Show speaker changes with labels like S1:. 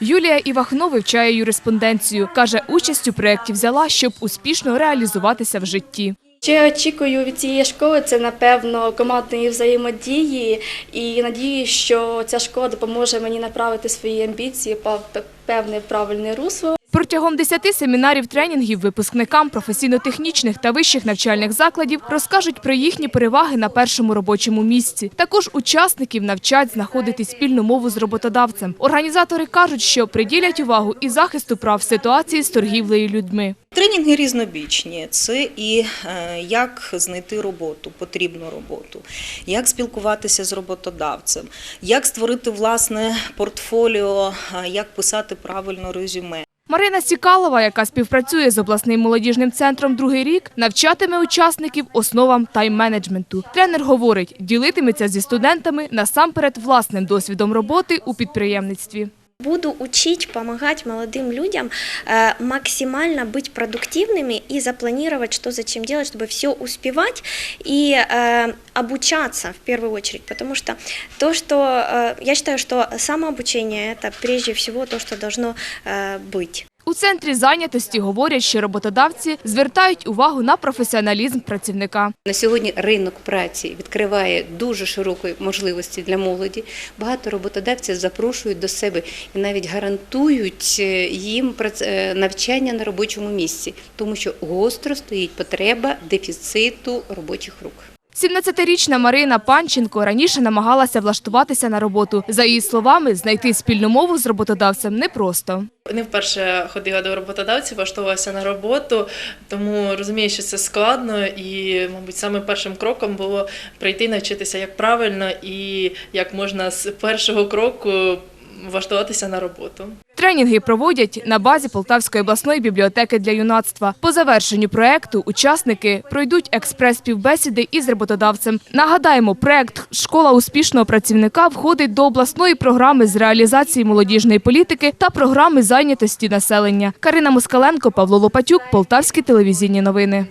S1: Юлія Івахно вивчає юриспонденцію. Каже, участь у проєкті взяла, щоб успішно реалізуватися в житті.
S2: Що я очікую від цієї школи, це напевно командної взаємодії і надію, що ця школа допоможе мені направити свої амбіції по певне правильне русло.
S1: Протягом 10 семінарів тренінгів випускникам професійно-технічних та вищих навчальних закладів розкажуть про їхні переваги на першому робочому місці. Також учасників навчать знаходити спільну мову з роботодавцем. Організатори кажуть, що приділять увагу і захисту прав ситуації з торгівлею людьми.
S3: Тренінги різнобічні. Це і е, як знайти роботу, потрібну роботу, як спілкуватися з роботодавцем, як створити власне портфоліо, е, як писати правильно резюме.
S1: Марина Сікалова, яка співпрацює з обласним молодіжним центром другий рік, навчатиме учасників основам тайм-менеджменту. Тренер говорить, ділитиметься зі студентами насамперед власним досвідом роботи у підприємництві.
S4: Буду учить, помогать молодым людям э, максимально быть продуктивными и запланировать, что зачем делать, чтобы все успевать и э, обучаться в первую очередь. Потому что то, что э, я считаю, что самообучение это прежде всего то, что должно быть.
S1: У центрі зайнятості говорять, що роботодавці звертають увагу на професіоналізм працівника.
S5: На сьогодні ринок праці відкриває дуже широкі можливості для молоді. Багато роботодавців запрошують до себе і навіть гарантують е, їм е, навчання на робочому місці, тому що гостро стоїть потреба дефіциту робочих рук.
S1: 17-річна Марина Панченко раніше намагалася влаштуватися на роботу. За її словами, знайти спільну мову з роботодавцем непросто.
S6: Не вперше ходила до роботодавців, влаштувалася на роботу, тому розумію, що це складно, і, мабуть, саме першим кроком було прийти навчитися, як правильно і як можна з першого кроку влаштуватися на роботу.
S1: Тренінги проводять на базі Полтавської обласної бібліотеки для юнацтва. По завершенню проекту учасники пройдуть експрес-співбесіди із роботодавцем. Нагадаємо, проект Школа успішного працівника входить до обласної програми з реалізації молодіжної політики та програми зайнятості населення. Карина Москаленко, Павло Лопатюк, Полтавські телевізійні новини.